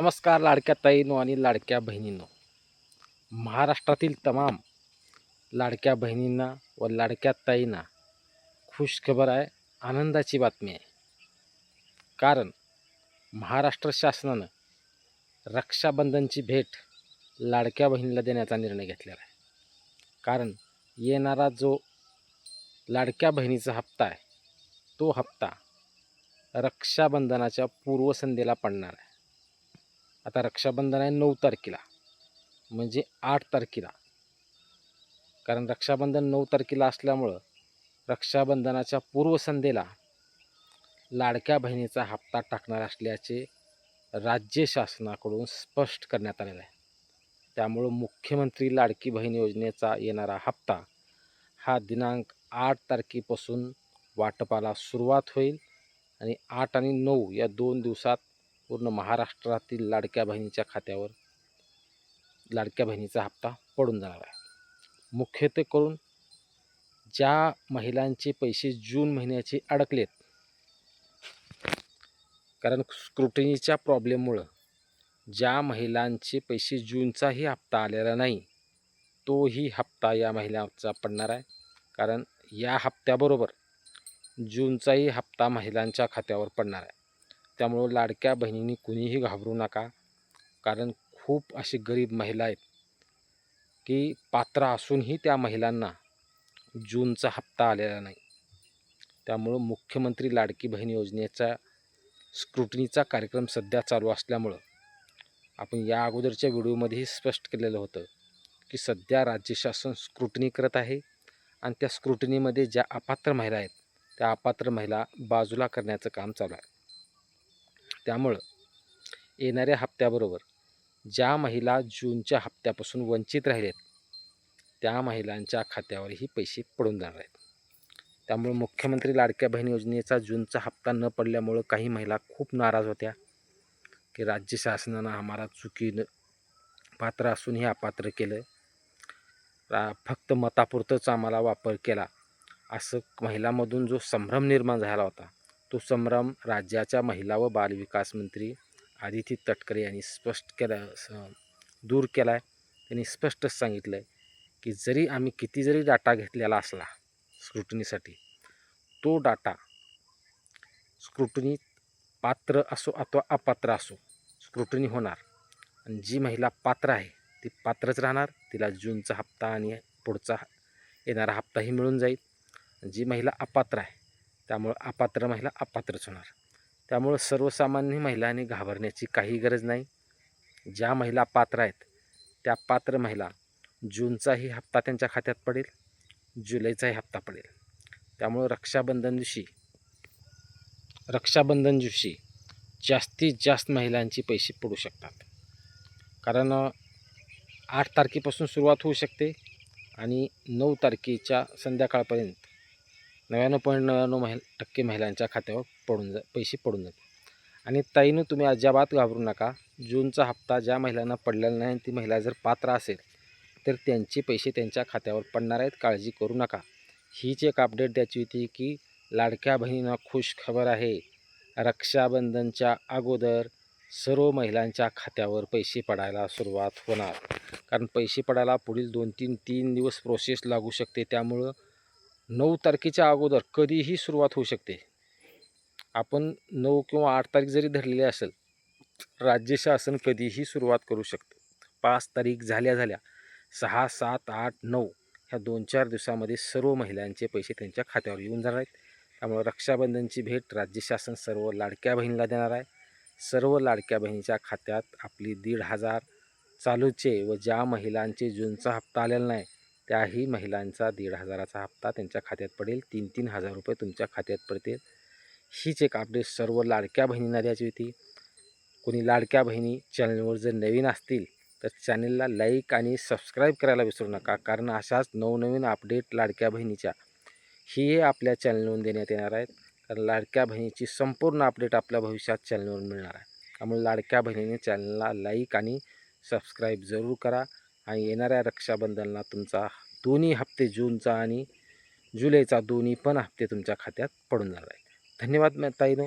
नमस्कार लाडक्या ताईनो आणि लाडक्या बहिणींनो. महाराष्ट्रातील तमाम लाडक्या बहिणींना व लाडक्या ताईंना खुश खबर आहे आनंदाची बातमी आहे. कारण महाराष्ट्र शासनानं रक्षाबंधनची भेट लाडक्या बहिणीला देण्याचा निर्णय घेतलेला आहे. कारण येणारा जो लाडक्या बहिणीचा हप्ता आहे तो हप्ता रक्षाबंधनाच्या पूर्वसंध्येला पडणार आहे. आता रक्षाबंधन आहे नऊ तारखेला. म्हणजे आठ तारखेला. कारण रक्षाबंधन नऊ तारखेला असल्यामुळं रक्षाबंधनाच्या पूर्वसंध्येला लाडक्या बहिणीचा हप्ता टाकणार असल्याचे राज्य शासनाकडून स्पष्ट करण्यात आलेलं आहे. त्यामुळं मुख्यमंत्री लाडकी बहीण योजनेचा येणारा हप्ता हा दिनांक आठ तारखेपासून वाटपाला सुरुवात होईल आणि आठ आणि नऊ या दोन दिवसात पूर्ण महाराष्ट्रातील लाडक्या बहिणीच्या खात्यावर लाडक्या बहिणीचा हप्ता पडून जाणार आहे. मुख्यत्वे करून ज्या महिलांचे पैसे जून महिन्याचे अडकलेत कारण स्क्रुटिनीच्या प्रॉब्लेममुळं ज्या महिलांचे पैसे जूनचाही हप्ता आलेला नाही तोही हप्ता या महिलांचा पडणार आहे. कारण या हप्त्याबरोबर जूनचाही हप्ता महिलांच्या खात्यावर पडणार आहे. त्यामुळं लाडक्या बहिणींनी कुणीही घाबरू नका. कारण खूप अशी गरीब महिला आहेत की पात्र असूनही त्या महिलांना जूनचा हप्ता आलेला नाही. त्यामुळं मुख्यमंत्री लाडकी बहीण योजनेचा स्क्रुटनीचा कार्यक्रम सध्या चालू असल्यामुळं आपण या अगोदरच्या व्हिडिओमध्येही स्पष्ट केलेलं होतं की सध्या राज्य शासन स्क्रुटनी करत आहे आणि त्या स्क्रुटनीमध्ये ज्या अपात्र महिला आहेत त्या अपात्र महिला बाजूला करण्याचं काम चालू आहे. त्यामुळं येणाऱ्या हप्त्याबरोबर ज्या महिला जूनच्या हप्त्यापासून वंचित राहिलेत त्या महिलांच्या खात्यावरही पैसे पडून जाणार आहेत. त्यामुळे मुख्यमंत्री लाडक्या बहीण योजनेचा जूनचा हप्ता न पडल्यामुळं काही महिला खूप नाराज होत्या की राज्य शासनानं आम्हाला चुकीनं पात्र असूनही अपात्र केलं रा- फक्त मतापुरतंच आम्हाला वापर केला असं महिलामधून जो संभ्रम निर्माण झाला होता तो संभ्रम राज्याच्या महिला व बालविकास मंत्री आदिती तटकरे यांनी स्पष्ट केला स- दूर केला आहे त्यांनी स्पष्टच सांगितलं आहे की जरी आम्ही किती जरी डाटा घेतलेला असला स्क्रुटनीसाठी तो डाटा स्क्रुटनी पात्र असो अथवा अपात्र असो स्क्रुटनी होणार. आणि जी महिला पात्र आहे ती पात्रच राहणार. तिला जूनचा हप्ता आणि पुढचा येणारा हप्ताही मिळून जाईल. जी महिला अपात्र आहे त्यामुळं अपात्र महिला अपात्रच होणार. त्यामुळं सर्वसामान्य महिलांनी घाबरण्याची काही गरज नाही. ज्या महिला पात्र आहेत त्या पात्र महिला जूनचाही हप्ता त्यांच्या खात्यात पडेल जुलैचाही हप्ता पडेल. त्यामुळं रक्षाबंधन दिवशी रक्षाबंधन दिवशी जास्तीत जास्त महिलांचे पैसे पडू शकतात. कारण आठ तारखेपासून सुरुवात होऊ शकते आणि नऊ तारखेच्या संध्याकाळपर्यंत नव्याण्णव पॉईंट नव्याण्णव महिल टक्के महिलांच्या खात्यावर पडून जा पैसे पडून जातात. आणि ताईनं तुम्ही अजिबात घाबरू नका. जूनचा हप्ता ज्या महिलांना पडलेला नाही ती महिला जर पात्र असेल तर त्यांचे पैसे त्यांच्या खात्यावर पडणार आहेत. काळजी करू नका. हीच एक अपडेट द्यायची होती की लाडक्या बहिणींना खुश खबर आहे. रक्षाबंधनच्या अगोदर सर्व महिलांच्या खात्यावर पैसे पडायला सुरुवात होणार. कारण पैसे पडायला पुढील दोन तीन तीन दिवस प्रोसेस लागू शकते. त्यामुळं नऊ तारखेच्या अगोदर कधीही सुरुवात होऊ शकते. आपण नऊ किंवा आठ तारीख जरी धरलेली असेल राज्य शासन कधीही सुरुवात करू शकतं. पाच तारीख झाल्या झाल्या सहा सात आठ नऊ ह्या दोन चार दिवसामध्ये सर्व महिलांचे पैसे त्यांच्या खात्यावर येऊन जाणार आहेत. त्यामुळे रक्षाबंधनची भेट राज्य शासन सर्व लाडक्या बहिणीला देणार आहे. सर्व लाडक्या बहिणीच्या खात्यात आपली दीड हजार चालूचे व ज्या महिलांचे जूनचा हप्ता आलेला नाही त्याही महिलांचा दीड हजाराचा हप्ता त्यांच्या खात्यात पडेल. तीन तीन हजार रुपये तुमच्या खात्यात पडतील. हीच एक अपडेट सर्व लाडक्या बहिणींना द्यायची होती. कोणी लाडक्या बहिणी चॅनलवर जर नवीन असतील तर चॅनलला लाईक आणि सबस्क्राईब करायला विसरू नका. कारण अशाच नवनवीन अपडेट लाडक्या बहिणीच्या ही आपल्या चॅनलवरून देण्यात येणार आहेत. कारण लाडक्या बहिणीची संपूर्ण अपडेट आपल्या भविष्यात चॅनलवर मिळणार आहे. त्यामुळे लाडक्या बहिणीने चॅनलला लाईक आणि सबस्क्राईब जरूर करा. आणि येणाऱ्या रक्षाबंधनला तुमचा दोन्ही हप्ते जूनचा आणि जुलैचा दोन्ही पण हप्ते तुमच्या खात्यात पडून जाणार आहे धन्यवाद ताईनो.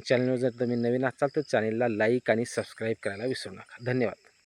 चॅनलवर जर तुम्ही नवीन असाल तर चॅनलला लाईक आणि सबस्क्राईब करायला विसरू नका. धन्यवाद.